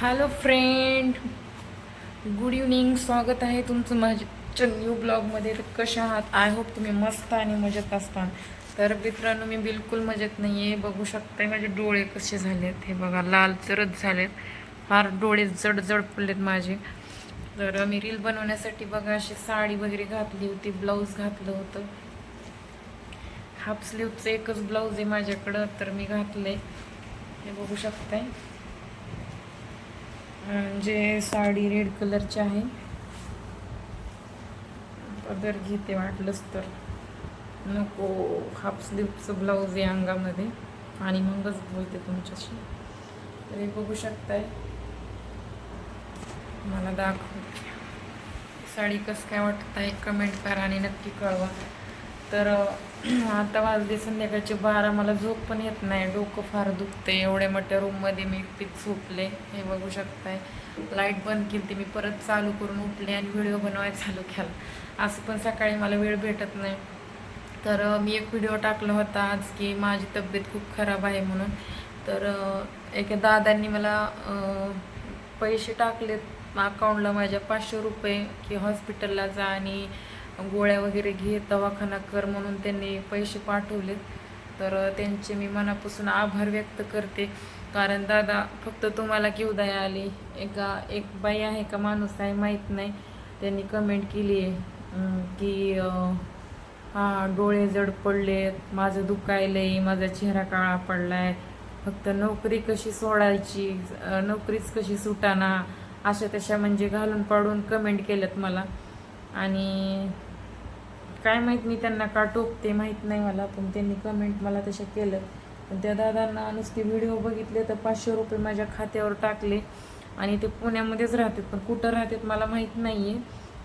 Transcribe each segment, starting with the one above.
Hello friend good evening स्वागत आहे तुमचं माझ्या न्यू ब्लॉगमध्ये तर कशा आहात? आय होप तुम्ही मस्त आणि मजेत असता. तर मित्रांनो मी बिलकुल मजेत नाही आहे बघू शकताय माझे डोळे कसे झालेत. हे बघा लाल चरत झालेत. फार डोळे जड पडलेत माझे. तर मी रील बनवण्यासाठी बघा अशी साडी वगैरे घातली होती. ब्लाऊज घातलं होतं. हाफ स्लीवचं एकच ब्लाऊज आहे माझ्याकडं. तर मी घातलं आहे हे बघू शकताय. जे साडी रेड कलरची आहे. पदर घेते वाटलंच तर. नको हाफ स्लीवचं ब्लाऊज आहे अंगामध्ये. आणि मगच बोलते तुमच्याशी. तर हे बघू शकताय. मला दाखव. साडी कसं काय वाटत आहे कमेंट करा आणि नक्की कळवा. तर आता वाजले संध्याकाळचे बारा मला झोप पण येत नाही. डोकं फार दुखते एवढ्या मोठ्या रूममध्ये मी एकटीच झोपले. हे बघू शकताय. लाइट बंद केली ती मी परत चालू करून उठले आणि व्हिडिओ बनवायला चालू केला. असं पण सकाळी मला वेळ भेटत नाही. तर मी एक व्हिडिओ टाकला होता आज की माझी तब्येत खूप खराब आहे म्हणून. तर एका दादांनी मला पैसे टाकलेत. अकाउंटला माझ्या पाचशे रुपये की हॉस्पिटलला जा आणि गोळ्या वगैरे घे दवाखाना कर म्हणून त्यांनी पैसे पाठवलेत तर त्यांचे मी मनापासून आभार व्यक्त करते. कारण दादा फक्त तुम्हाला घेऊ दया आली. एका एक बाई आहे का माणूस आहे माहीत नाही. त्यांनी कमेंट केली आहे की हां डोळे जड पडलेत माझं दुखायलंय माझा चेहरा काळा पडलाय. फक्त नोकरी कशी सोडायची नोकरीच कशी सुटाना अशा तशा म्हणजे घालून पाडून कमेंट केल्यात मला. आणि काय माहीत मी त्यांना का टोकते माहीत नाही मला. पण त्यांनी कमेंट मला तशा केलं. पण त्या दादांना नुसते व्हिडिओ बघितले तर पाचशे रुपये माझ्या खात्यावर टाकले. आणि ते पुण्यामध्येच राहतात पण कुठं राहतात मला माहीत नाही आहे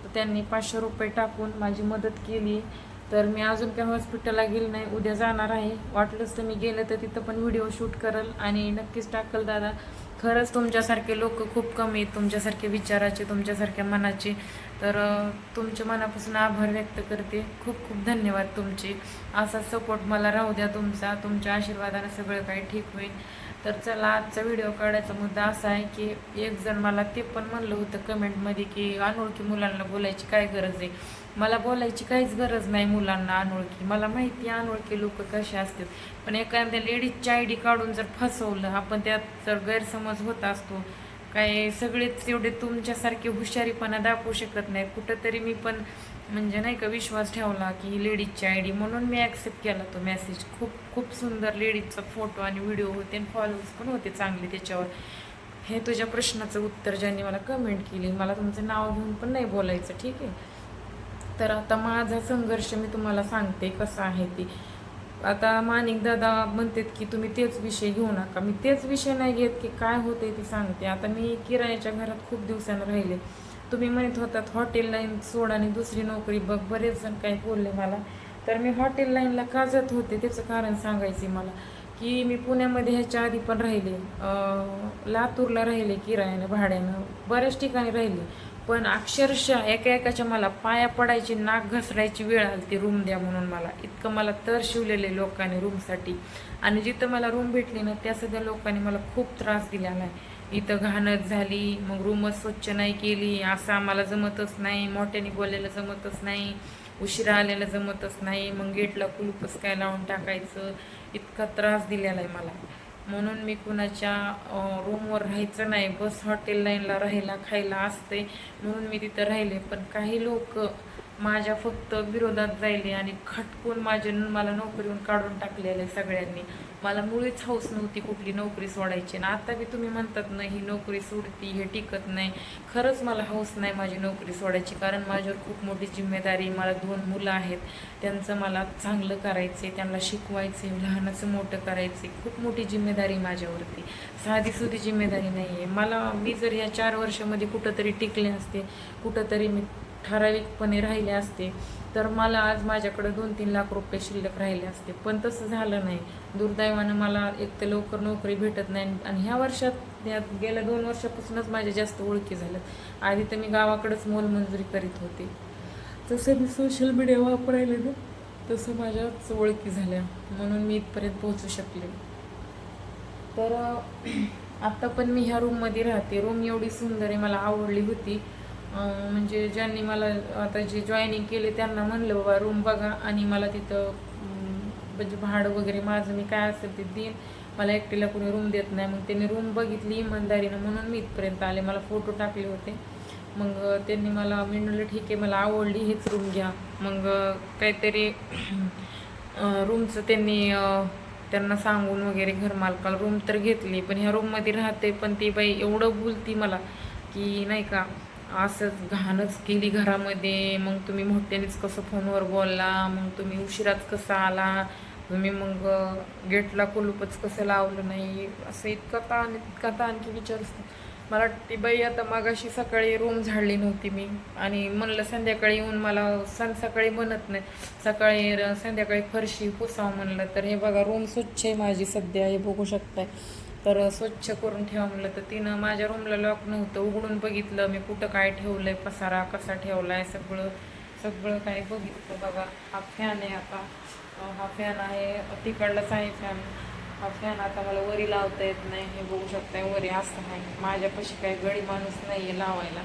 तर त्यांनी पाचशे रुपये टाकून माझी मदत केली. तर मी अजून काय हॉस्पिटलला गेले नाही उद्या जाणार आहे. वाटलंच तर मी गेलं तर तिथं पण व्हिडिओ शूट करल. आणि नक्कीच टाकल दादा. खरंच तुमच्यासारखे लोक खूप कमी आहेत तुमच्यासारखे विचाराचे तुमच्यासारख्या मनाचे. तर तुमच्या मनापासून आभार व्यक्त करते. खूप खूप धन्यवाद तुमचे. असा सपोर्ट मला राहू द्या तुमचा. तुमच्या आशीर्वादानं सगळं काही ठीक होईल. तर चला आजचा व्हिडिओ काढायचा मुद्दा असा आहे की एक जण मला ते पण म्हणलं होतं कमेंटमध्ये की अनोळखी मुलांना बोलायची काय गरज आहे? मला बोलायची काहीच गरज नाही मुलांना अनोळखी. मला माहिती आहे अनोळखी लोक कसे असतात. पण एखाद्या लेडीजची आय डी काढून जर फसवलं आपण त्यात जर गैरसमज होत असतो काय सगळेच एवढे तुमच्यासारखे हुशारीपणा दाखवू शकत नाही कुठंतरी मी पण म्हणजे नाही का विश्वास ठेवला की ही लेडीजची आय डी म्हणून मी ॲक्सेप्ट केला तो मेसेज खूप खूप सुंदर लेडीजचा फोटो आणि व्हिडिओ होते आणि फॉलोअर्स पण होते चांगले त्याच्यावर. हे तुझ्या प्रश्नाचं उत्तर ज्यांनी मला कमेंट केली मला तुमचं नाव घेऊन पण नाही बोलायचं ठीक आहे? तर आता माझा संघर्ष मी तुम्हाला सांगते कसा आहे ते. आता माणिक दादा म्हणतात की तुम्ही तेच विषय घेऊ नका. मी तेच विषय नाही घेत की काय होते ते सांगते. आता मी किराण्याच्या घरात खूप दिवसानं राहिले. तुम्ही म्हणत होतात हॉटेल लाईन सोड आणि दुसरी नोकरी बघ. बरेच जण काही बोलले मला. तर मी हॉटेल लाईनला का जात होते त्याचं कारण सांगायचे मला. की मी पुण्यामध्ये ह्याच्या आधी पण राहिले. लातूरला राहिले किरायानं भाड्यानं. बऱ्याच ठिकाणी राहिले. पण अक्षरशः एका एकाच्या मला पाया पडायची नाक घसरायची वेळ आली ती रूम द्या म्हणून मला. इतकं मला तर शिवलेले लोकांनी रूमसाठी आणि जिथं मला रूम भेटली ना त्या सध्या लोकांनी मला खूप त्रास दिलेला आहे इथं घाणत झाली मग रूमच स्वच्छ नाही केली असं आम्हाला जमतच नाही मोठ्याने बोलायला जमतच नाही उशिरा आलेलं जमतच नाही मग गेटला कुलूपच काय लावून टाकायचं इतका त्रास दिलेला आहे मला. म्हणून मी कुणाच्या रूमवर राहायचं नाही बस हॉटेल लाईनला राहायला खायला असते म्हणून मी तिथं राहिले. पण काही लोक माझ्या फक्त विरोधात जायले आणि खटकून माझे मला नोकरीहून काढून टाकलेले सगळ्यांनी. मला मुळीच हौस नव्हती कुठली नोकरी सोडायची. आणि आता बी तुम्ही म्हणतात ना ही नोकरी सोडती हे टिकत नाही. खरंच मला हौस नाही माझी नोकरी सोडायची कारण माझ्यावर खूप मोठी जिम्मेदारी मला दोन मुलं आहेत. त्यांचं मला चांगलं करायचे त्यांना शिकवायचे लहानाचं मोठं करायचे खूप मोठी जिम्मेदारी माझ्यावरती. साधी सुधी जिम्मेदारी नाही आहे मला मी जर या चार वर्षामध्ये कुठंतरी टिकले असते कुठंतरी मी ठराविकपणे राहिले असते तर मला आज माझ्याकडे दोन तीन लाख रुपये शिल्लक राहिले असते. पण तसं झालं नाही. दुर्दैवानं मला एक तर लवकर नोकरी भेटत नाही आणि ह्या वर्षात या गेल्या दोन वर्षापासूनच माझ्या जास्त ओळखी झाल्यात आधी तर मी गावाकडेच मोलमजुरी करीत होते. तसं मी सोशल मीडिया वापरायला ना तसं माझ्याच ओळखी झाल्या. म्हणून मी इथपर्यंत पोहोचू शकले. तर आत्ता पण मी ह्या रूममध्ये राहते. रूम एवढी सुंदर आहे मला आवडली होती. म्हणजे ज्यांनी मला आता जे जॉईनिंग केले त्यांना म्हणलं बाबा रूम बघा आणि मला तिथं म्हणजे भाडं वगैरे माझं मी काय असेल ते देईन. मला एकटीला कोणी रूम देत नाही. मग त्यांनी रूम बघितली इमानदारीनं म्हणून मी इथपर्यंत आले. मला फोटो टाकले होते. मग त्यांनी मला मी म्हणलं ठीक आहे मला आवडली हेच रूम घ्या. मग काहीतरी रूमचं त्यांनी त्यांना सांगून वगैरे घरमालकाला रूम तर घेतली पण ह्या रूममध्ये राहते पण ती बाई एवढं बोलती मला की नाही का असंच घाणच केली घरामध्ये. मग तुम्ही मोठ्यानेच कसं फोनवर बोलला? मग तुम्ही उशिराच कसा आला? तुम्ही मग गेटला कुलूपच कसं लावलं नाही? असं इतका ताण इतका ताण की विचार मला वाटते बाई आता मागाशी सकाळी रूम झाडली नव्हती मी. आणि म्हणलं संध्याकाळी येऊन मला सण सकाळी म्हणत नाही. सकाळी र- संध्याकाळी फरशी पुसावं म्हणलं. तर हे बघा रूम स्वच्छ आहे माझी सध्या हे बघू शकताय. तर स्वच्छ करून ठेवा म्हणलं तर तिनं माझ्या रूमला लॉक नव्हतं. उघडून बघितलं मी कुठं काय ठेवलंय पसारा कसा ठेवलाय सगळं सगळं काय बघितलं बघा. हा फॅन आहे आता. हा फॅन आहे तिकडलाच आहे फॅन हा फॅन आता मला वरी लावता येत नाही हे बघू शकताय वरी असं आहे. माझ्यापाशी काही गडी माणूस नाही आहे लावायला.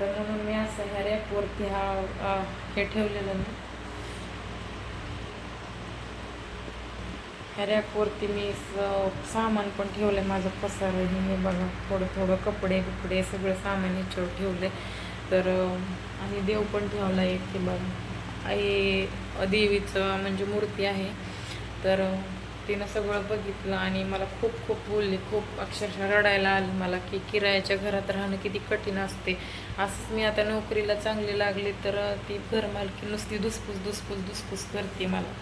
तर म्हणून मी असं ह्या रॅपवरती हा हे ठेवलेलं मी. ह्या रॅकवरती मी स- सामान पण ठेवलं आहे माझं पसार. हे हे बघा थोडं थोडं कपडे बिपडे सगळं सामान याच्यावर ठेवलं आहे तर आणि देव पण ठेवला एक ते बघा आई देवीचं म्हणजे मूर्ती आहे. तर तिनं सगळं बघितलं आणि मला खूप खूप बोलली खूप अक्षरशः रडायला आली मला की किरायाच्या घरात राहणं किती कठीण असते. असंच मी आता नोकरीला चांगली लागली तर ती घरमालकी नुसती दुसपूस दुसपूस दुसपूस करते मला.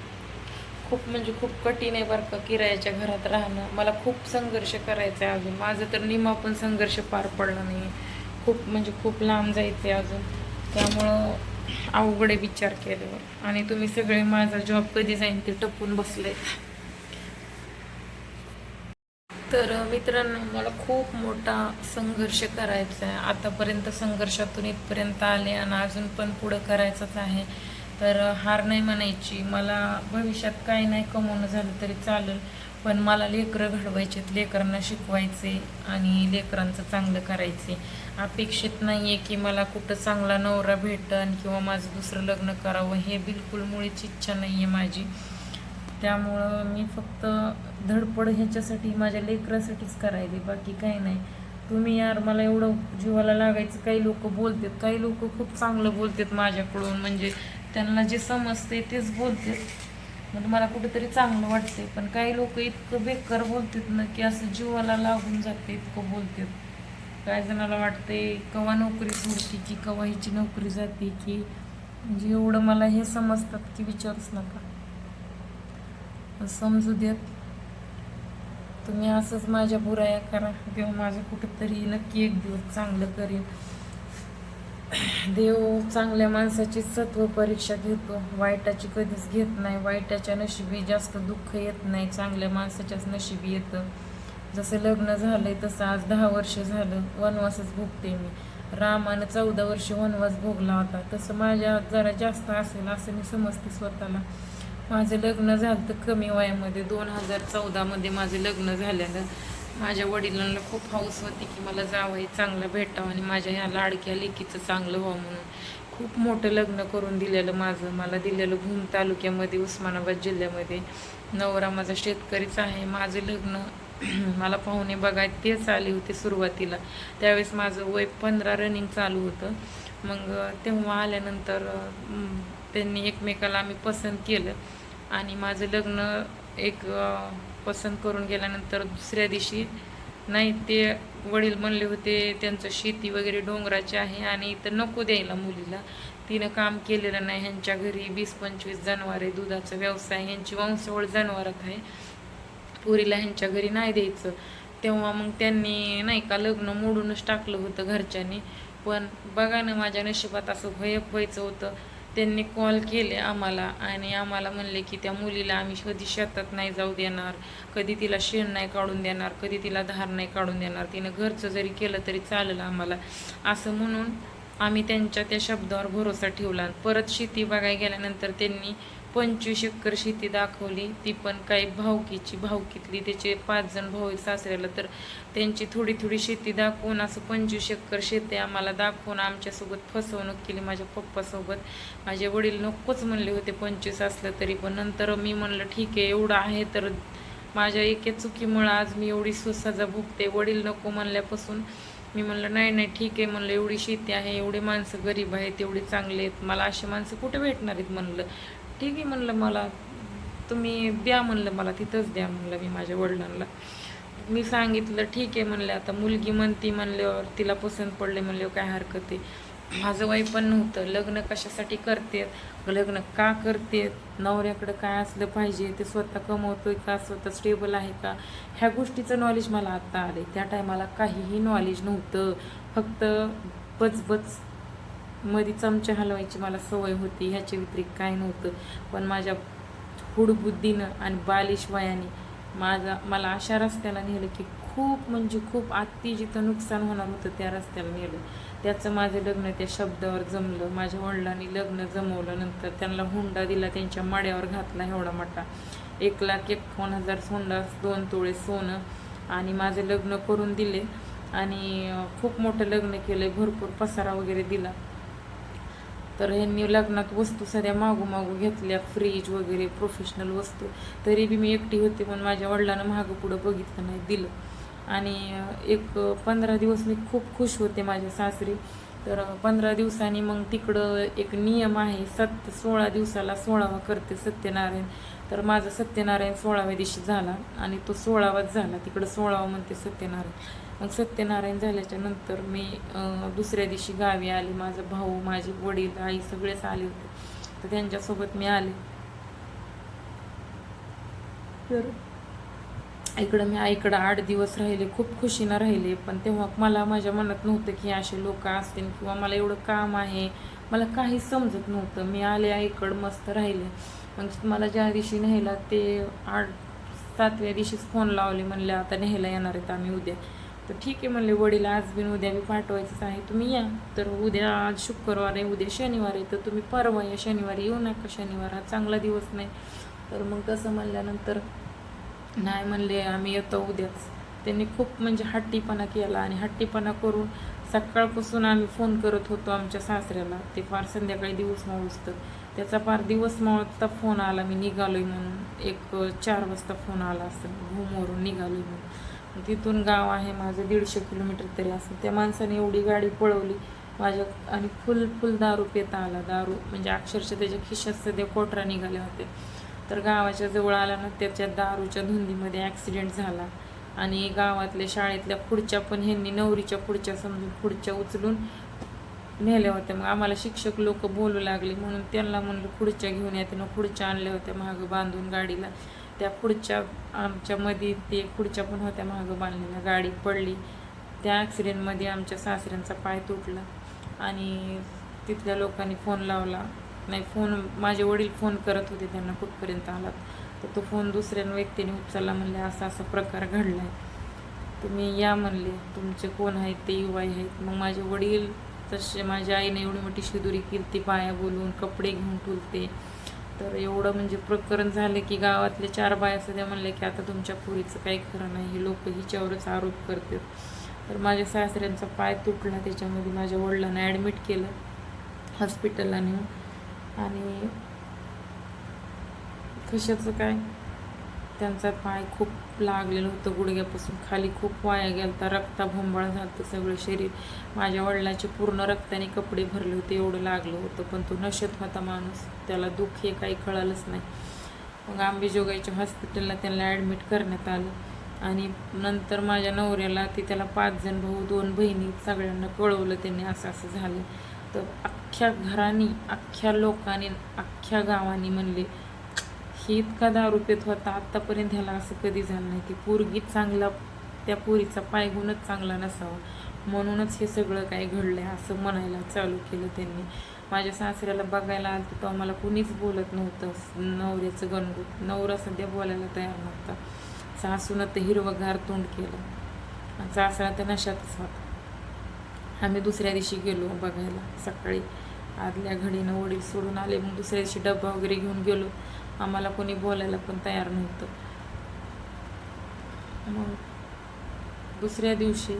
खूप म्हणजे खूप कठीण आहे बरं का किरायाच्या घरात राहणं. मला खूप संघर्ष करायचा आहे अजून. माझं तर निमा पण संघर्ष पार पडला नाही खूप म्हणजे खूप लांब जायचं आहे अजून. त्यामुळं अवघड आहे विचार केल्यावर आणि तुम्ही सगळे माझा जॉब कधी जाईन ते टपून बसले तर मित्रांनो मला खूप मोठा संघर्ष करायचा आहे. आतापर्यंत संघर्षातून इथपर्यंत आले आणि अजून पण पुढं करायचंच आहे. तर हार नाही म्हणायची. मला भविष्यात काही नाही कमवणं झालं तरी चालेल पण मला लेकरं घडवायचेत. लेकरांना शिकवायचे आणि लेकरांचं चांगलं करायचे. अपेक्षित नाही आहे की मला कुठं चांगला नवरा भेटन किंवा माझं दुसरं लग्न करावं हे बिलकुल मुळीच इच्छा नाही आहे माझी. त्यामुळं मी फक्त धडपड ह्याच्यासाठी माझ्या लेकरासाठीच करायली बाकी काही नाही. तुम्ही यार मला एवढं जीवाला लागायचं काही लोक बोलतात. काही लोक खूप चांगलं बोलतात माझ्याकडून म्हणजे त्यांना जे समजते तेच बोलतात मग म्हणजे मला कुठेतरी चांगलं वाटते पण काही लोक इतकं बेकार बोलतात ना की असं जीवाला लागून जाते इतकं बोलतात. काही जणाला वाटते कवा नोकरी सोडते की कवा हिची नोकरी जाते की म्हणजे एवढं मला हे समजतात की विचारूच नका. समजू देत. तुम्ही असंच माझ्या बुराया करा. किंवा माझं कुठंतरी नक्की एक दिवस चांगलं करेल देव चांगल्या माणसाची सत्व परीक्षा घेतो. वाईटाची कधीच घेत नाही. वाईटाच्या नशिबी जास्त दुःख येत नाही. चांगल्या माणसाच्याच नशिबी येतं. जसं लग्न झालंय तसं आज दहा वर्ष झालं. वनवासच भोगते मी. रामानं चौदा वर्ष वनवास भोगला होता. तसं माझ्या जरा जास्त असेल असं मी समजते स्वतःला. माझं लग्न झालं तर कमी वयामध्ये दोन हजार चौदामध्ये माझं लग्न झाल्यानं माझ्या वडिलांना खूप हौस होती की मला जावंही चांगलं भेटावं आणि माझ्या ह्या लाडक्या लेकीचं चांगलं व्हावं म्हणून. खूप मोठं लग्न करून दिलेलं माझं. मला दिलेलं भूम तालुक्यामध्ये उस्मानाबाद जिल्ह्यामध्ये. नवरा माझा शेतकरीच आहे. माझं लग्न मला पाहुणे बघाय तेच आले होते सुरुवातीला. त्यावेळेस माझं वय पंधरा रनिंग चालू होतं. मग तेव्हा आल्यानंतर त्यांनी एकमेकाला आम्ही पसंत केलं. आणि माझं लग्न एक पसंत करून गेल्यानंतर दुसऱ्या दिवशी नाही ते वडील म्हणले होते त्यांचं शेती वगैरे डोंगराची आहे आणि इथं नको द्यायला मुलीला. तिनं काम केलेलं नाही ह्यांच्या घरी वीस पंचवीस जनावर आहे दुधाचा व्यवसाय ह्यांची वंशवळ जनावरात आहे. पुरीला ह्यांच्या घरी नाही द्यायचं. तेव्हा मग त्यांनी नाही का लग्न मोडूनच टाकलं होतं घरच्यांनी. पण बघा ना माझ्या नशिबात असं भयप व्हायचं होतं. त्यांनी कॉल केले आम्हाला आणि आम्हाला म्हणले की त्या मुलीला आम्ही कधी शेतात नाही जाऊ देणार कधी तिला शेण नाही काढून देणार कधी तिला धार नाही काढून देणार. तिनं घरचं जरी केलं तरी चालेल आम्हाला. असं म्हणून आम्ही त्यांच्या त्या शब्दावर भरोसा ठेवला. परत शेती बघायला गेल्यानंतर त्यांनी पंचवीस एकर शेती दाखवली. ती पण काही भावकीची भावकीतली. त्याचे पाच जण भाऊ सासऱ्याला तर त्यांची थोडी थोडी शेती दाखवून असं पंचवीस एकर शेती आम्हाला दाखवून आमच्यासोबत फसवणूक केली माझ्या पप्पासोबत. माझे वडील नकोच म्हणले होते पंचवीस असलं तरी पण. नंतर मी म्हणलं ठीक आहे एवढं आहे तर माझ्या एके चुकीमुळं आज मी एवढी सुसजा भुगते. वडील नको म्हणल्यापासून मी म्हणलं नाही नाही ठीक आहे. म्हणलं एवढी शेती आहे एवढे माणसं गरीब आहेत एवढे चांगले आहेत. मला अशी माणसं कुठे भेटणार आहेत? म्हणलं. ठीक आहे म्हणलं मला. तुम्ही द्या म्हणलं मला तिथंच द्या म्हणलं मी माझ्या वडिलांना. मी सांगितलं ठीक आहे म्हणलं. आता मुलगी म्हणती म्हणल्यावर तिला पसंत पडले म्हणल्यावर काय हरकत आहे? माझं वय पण नव्हतं. लग्न कशासाठी करते लग्न का करते नवऱ्याकडं काय असलं पाहिजे? ते स्वतः कमवतोय का? स्वतः स्टेबल आहे का? ह्या गोष्टीचं नॉलेज मला आत्ता आले त्या टायमाला काहीही नॉलेज नव्हतं. फक्त बचबच मध्ये चमचे हलवायची मला सवय होती ह्याच्या व्यतिरिक्त काय नव्हतं. पण माझ्या हुडबुद्धीनं आणि बालिश वयाने माझा मला अशा रस्त्याला नेलं की खूप म्हणजे खूप आत्ती जिथं नुकसान होणार होतं त्या रस्त्याला नेलं. त्याचं माझं लग्न त्या शब्दावर जमलं. माझ्या वडिलांनी लग्न जमवलं नंतर त्यांना हुंडा दिला त्यांच्या माड्यावर घातला एवढा मोठा. एक लाख एकावन्न हजार हुंडा दोन तोळे सोनं आणि माझं लग्न करून दिले आणि खूप मोठं लग्न केलं भरपूर पसारा वगैरे दिला. तर ह्यांनी लग्नात वस्तू सध्या मागू मागू घेतल्या फ्रीज वगैरे प्रोफेशनल वस्तू. तरी बी मी एकटी होते पण माझ्या वडिलांना मागं पुढं बघितलं नाही दिलं. आणि एक पंधरा दिवस मी खूप खुश होते माझ्या सासरी. तर पंधरा दिवसांनी मग तिकडं एक नियम आहे सत सोळा दिवसाला सोळावा करते सत्यनारायण. तर माझं सत्यनारायण सोळाव्या दिवशी झाला आणि तो सोळावाच झाला. तिकडं सोळावा म्हणते सत्यनारायण. मग सत्यनारायण झाल्याच्यानंतर मी दुसऱ्या दिवशी गावी आले. माझा भाऊ माझे वडील आई सगळेच आले होते. तर त्यांच्यासोबत मी आले. तर इकडं मी आईकडं आठ दिवस राहिले. खूप खुशीनं राहिले. पण तेव्हा मला माझ्या मनात नव्हतं की असे लोक असतील किंवा मला एवढं काम आहे. मला काही समजत नव्हतं. मी आले आईकडं मस्त राहिले. मग मला ज्या दिवशी न्यायला ते आठ सातव्या दिवशीच फोन लावले. म्हणले आता न्यायला येणार आहेत आम्ही उद्या. तर ठीक आहे म्हणले वडील आज बिन उद्या बी पाठवायचंच आहे. तुम्ही या. तर उद्या आज शुक्रवार आहे उद्या शनिवार आहे. तर तुम्ही परवा या. शनिवारी येऊ नका. शनिवार हा चांगला दिवस नाही. तर मग तसं म्हणल्यानंतर नाही म्हणले आम्ही येतो उद्याच. त्यांनी खूप म्हणजे हट्टीपणा केला आणि हट्टीपणा करून सकाळपासून आम्ही फोन करत होतो आमच्या सासऱ्याला. ते फार संध्याकाळी दिवस मावळतं त्याचा फार दिवस मावळता फोन आला. मी निघालोय म्हणून. एक चार वाजता फोन आला असं. घुमवरून निघालोय म्हणून. तिथून गाव आहे माझं दीडशे किलोमीटर तरी असं. त्या माणसाने एवढी गाडी पळवली माझ्या आणि फुल फुल दारू पिता आला. दारू म्हणजे अक्षरशः त्याच्या खिशात सध्या कोटरा निघाले होते. तर गावाच्या जवळ आला ना त्याच्या दारूच्या धुंदीमध्ये ॲक्सिडेंट झाला. आणि गावातल्या शाळेतल्या पुढच्या पण ह्यांनी नवरीच्या पुढच्या समजून पुढच्या उचलून नेल्या होत्या. मग आम्हाला शिक्षक लोक बोलू लागले म्हणून त्यांना म्हणलं पुढच्या घेऊन येते ना पुढच्या आणल्या होत्या मागं बांधून गाडीला. त्या पुढच्या आमच्या मध्ये ते पुढच्या पण होत्या मागं बांधलेल्या. गाडी पडली. त्या ॲक्सिडेंटमध्ये आमच्या सासऱ्यांचा पाय तुटला. आणि तिथल्या लोकांनी फोन लावला. नाही फोन माझे वडील फोन करत होते. त्यांना कुठपर्यंत आलात? तर तो फोन दुसऱ्या व्यक्तीने उचलला म्हणले असा असा प्रकार घडला आहे तुम्ही या म्हणले तुमचे कोण आहेत? ते युवाई आहेत. मग माझे वडील तसे माझ्या आईने एवढी मोठी शिदुरी कीर्ती पाया बोलून कपडे घेऊन ठुलते. तर एवढं म्हणजे प्रकरण झालं की गावातले चार बाया सध्या म्हणले की आता तुमच्या पुरीचं काही खरं नाही. हे लोक हिच्यावरच आरोप करतात. तर माझ्या सासऱ्यांचा पाय तुटला त्याच्यामध्ये. माझ्या वडिलांना ॲडमिट केलं हॉस्पिटलला नेऊन. आणि कशाचं काय? त्यांचा पाय खूप लागलेलं होतं गुडघ्यापासून खाली खूप वाया गेलता रक्ता भोंबाळ झालं सगळं शरीर. माझ्या वडिलांचे पूर्ण रक्ताने कपडे भरले होते एवढं लागलं होतं पण तो नशत होता माणूस त्याला दुःख हे काही कळालंच नाही. मग आंबेजोगाईच्या हॉस्पिटलला त्यांना ॲडमिट करण्यात आलं आणि नंतर माझ्या नवऱ्याला ते त्याला पाच जण भाऊ दोन बहिणी सगळ्यांना कळवलं त्यांनी असं असं झालं. तर अख्ख्या घरांनी अख्ख्या लोकांनी अख्ख्या गावांनी म्हणले हे इतका दारूपित होता आत्तापर्यंत ह्याला असं कधी झालं नाही. की पोरगी चांगला त्या पोरीचा पायगुणच चांगला नसावा. म्हणूनच हे सगळं काही घडलं आहे असं म्हणायला चालू केलं त्यांनी. माझ्या सासऱ्याला बघायला आलं तर आम्हाला कुणीच बोलत नव्हतं. नवऱ्याचं गणगुत. नवरा सध्या बोलायला तयार नव्हता. सासूनं तर हिरवगार तोंड केलं. सासरा तर नशातच होता. आम्ही दुसऱ्या दिवशी गेलो बघायला. सकाळी आदल्या घडीनं वडील सोडून आले. मग दुसऱ्या दिवशी डबा वगैरे घेऊन गेलो. आम्हाला कोणी बोलायला पण तयार नव्हतं. मग दुसऱ्या दिवशी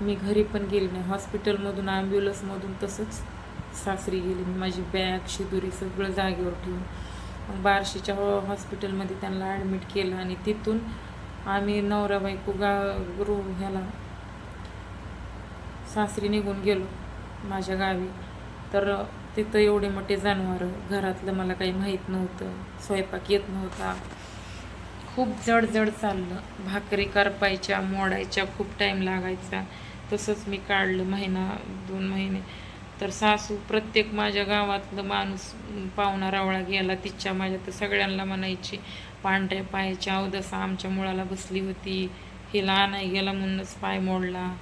मी घरी पण गेले नाही. हॉस्पिटलमधून ॲम्ब्युलन्समधून तसंच सासरी गेले. मी माझी बॅग शिदुरी सगळं जागेवर ठेवून. मग बार्शीच्या हॉ हॉस्पिटलमध्ये त्यांना ॲडमिट केलं आणि तिथून आम्ही नवरा बायको गा गुरु ह्याला सासरी निघून गेलो माझ्या गावी. तर तिथं एवढे मोठे जनावरं घरातलं मला काही माहीत नव्हतं स्वयंपाक येत नव्हता. खूप जड जड चाललं. भाकरी करपायच्या मोडायच्या खूप टाईम लागायचा. तसंच मी काढलं महिना दोन महिने. तर सासू प्रत्येक माझ्या गावातलं माणूस पाहुणा रावळा गेला तिच्या माझ्या तर सगळ्यांना म्हणायची पांढऱ्या पायाची अवदसा आमच्या मुळाला बसली होती. हिला आणाय गेला म्हणूनच पाय मोडला.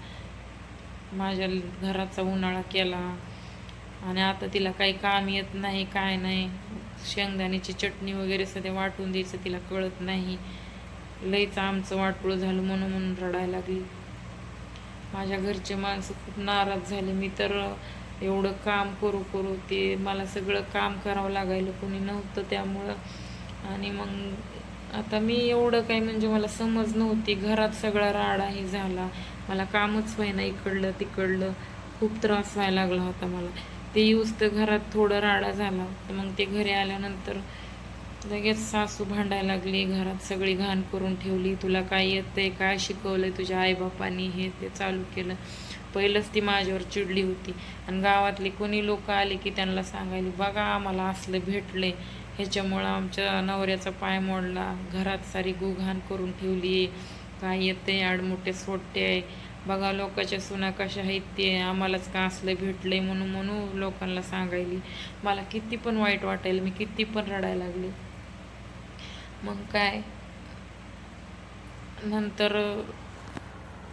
माझ्या घराचा उन्हाळा केला. आणि आता तिला काही काम येत नाही काय नाही. शेंगदाण्याची चटणी वगैरे सध्या वाटून द्यायचं तिला कळत नाही. लईच आमचं वाटोळं झालं म्हणून म्हणून रडायला लागली. माझ्या घरचे माणसं खूप नाराज झाले. मी तर एवढं काम करू करू ते मला सगळं काम करावं लागायलं कोणी नव्हतं त्यामुळं. आणि मग आता मी एवढं काही म्हणजे मला समज नव्हती. घरात सगळा राडाही झाला. मला कामच व्हायना इकडलं तिकडलं. खूप त्रास व्हायला लागला होता मला. ते येऊस तर घरात थोडं राडा झाला तर मग ते घरी आल्यानंतर लगेच सासू भांडायला लागली घरात सगळी घाण करून ठेवली तुला काय येतंय काय शिकवलं आहे तुझ्या आईबापानी हे ते चालू केलं. पहिलंच ती माझ्यावर चिडली होती. आणि गावातले कोणी लोक आले की त्यांना सांगायला बघा आम्हाला असलं भेटले ह्याच्यामुळं आमच्या नवऱ्याचा पाय मोडला घरात सारी गुघाण करून ठेवली काय येते आडमोठे सोडते आहे. बघा लोकांच्या सुना कशा आहेत ते आम्हालाच का असलं भेटलं आहे म्हणून म्हणून लोकांना सांगायली. मला किती पण वाईट वाटायला मी किती पण रडायला लागले. मग काय? नंतर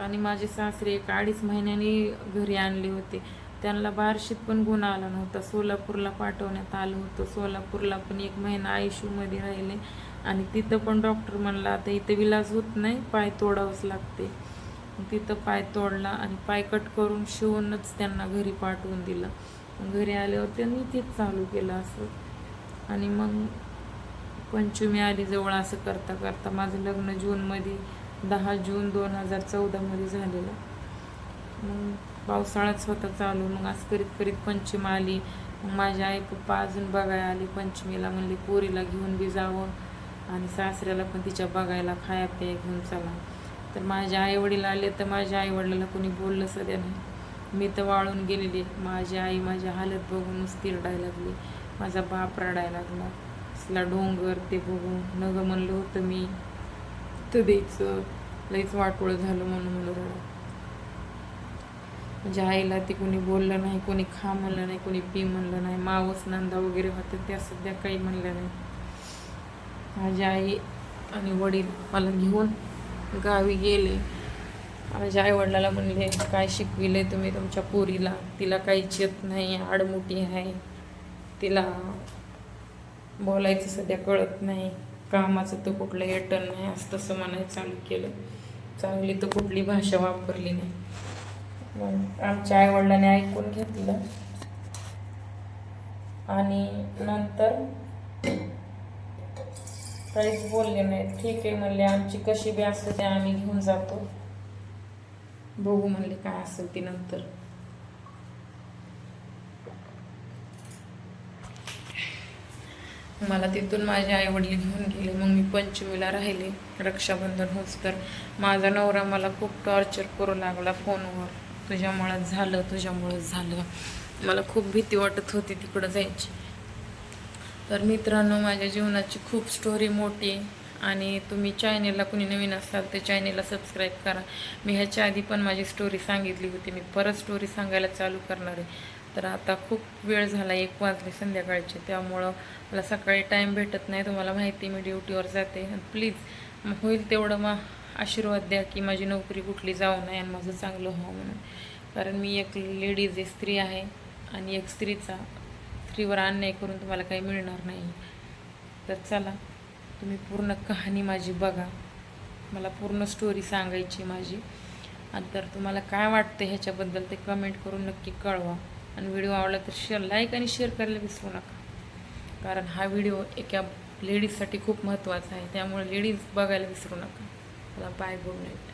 आणि माझे सासरे एक अडीच महिन्यांनी घरी आणले होते. त्यांना बार्शीत पण गुण आला नव्हता. सोलापूरला पाठवण्यात आलं होतं. सोलापूरला पण एक महिना आयशूमध्ये राहिले. आणि तिथं पण डॉक्टर म्हणला आता इथं विलाज होत नाही पाय तोडावंच लागते. तिथं पाय तोडला आणि पाय कट करून शिवूनच त्यांना घरी पाठवून दिलं. घरी आल्यावर त्यांनी तेच चालू केलं असं. आणि मग पंचमी आली जवळ असं करता करता माझं लग्न जूनमध्ये दहा जून दोन हजार चौदामध्ये झालेलं. मग पावसाळाच होता चालू मग असं करीत करीत पंचमी आली. मग माझी आई पप्पा अजून बघायला आली पंचमीला म्हणले पोरीला घेऊन बी जावं आणि सासऱ्याला पण तिच्या बघायला खाया पिया घेऊन चला. तर माझ्या आई वडील आले तर माझ्या आई वडिलाला कोणी बोललं सध्या नाही. मी तर वाळून गेलेली. माझी आई माझ्या हालत बघून नुसती रडायला लागली. माझा बाप रडायला लागला. असला डोंगर ते बघून नगं म्हणलं होतं मी तर द्यायचं लईच वाटोळं झालं म्हणून म्हणलं रडा. माझ्या आईला ते कोणी बोललं नाही कोणी खा म्हणलं नाही कोणी पी म्हणलं नाही. मावस नांदा वगैरे होतं त्या सध्या काही म्हणलं नाही. माझी आई आणि वडील मला घेऊन गावी गेले. माझ्या आईवडिलाला म्हणले काय शिकविले तुम्ही तुमच्या पोरीला? तिला काहीच येत नाही आडमुठी आहे. तिला बोलायचं सध्या कळत नाही. कामाचं तर कुठलं एटन नाही. असं तसं म्हणायचं चालू केलं. चांगली तर कुठली भाषा वापरली नाही. मग आमच्या आईवडिलांनी ऐकून घेतलं. आणि नंतर काहीच बोलले नाही ठीक आहे म्हणले आमची कशी बी असते ते आम्ही घेऊन जातो. बघू म्हणले काय असेल ती नंतर. मला तिथून माझे आई वडील घेऊन गेले मग मी पंचमीला राहिले रक्षाबंधन होच तर माझा नवरा मला खूप टॉर्चर करू लागला फोनवर. तुझ्यामुळं झालं तुझ्यामुळं झालं. मला खूप भीती वाटत होती तिकडं जायची. तर मित्रांनो माझ्या जीवनाची खूप स्टोरी मोठी आणि तुम्ही चॅनेलला कुणी नवीन असाल तर चॅनेलला सबस्क्राईब करा. मी ह्याच्या आधी पण माझी स्टोरी सांगितली होती. मी परत स्टोरी सांगायला चालू करणार आहे. तर आता खूप वेळ झाला एक वाजले संध्याकाळचे. त्यामुळं मला सकाळी टाईम भेटत नाही. तुम्हाला माहिती मी ड्युटीवर जाते. प्लीज होईल तेवढं मग आशीर्वाद द्या की माझी नोकरी कुठली जाऊ नये आणि माझं चांगलं हो म्हणून. कारण मी एक लेडीज आहे स्त्री आहे आणि एक स्त्रीचा. स्त्रीवर अन्याय करून तुम्हाला काही मिळणार नाही. तर चला तुम्ही पूर्ण कहाणी माझी बघा. मला पूर्ण स्टोरी सांगायची माझी. आणि तर तुम्हाला काय वाटतं ह्याच्याबद्दल ते कमेंट करून नक्की कळवा. आणि व्हिडिओ आवडला तर शेअर लाईक आणि शेअर करायला विसरू नका. कारण हा व्हिडिओ एका लेडीजसाठी खूप महत्त्वाचा आहे. त्यामुळे लेडीज बघायला विसरू नका. मला बाय गुड नाईट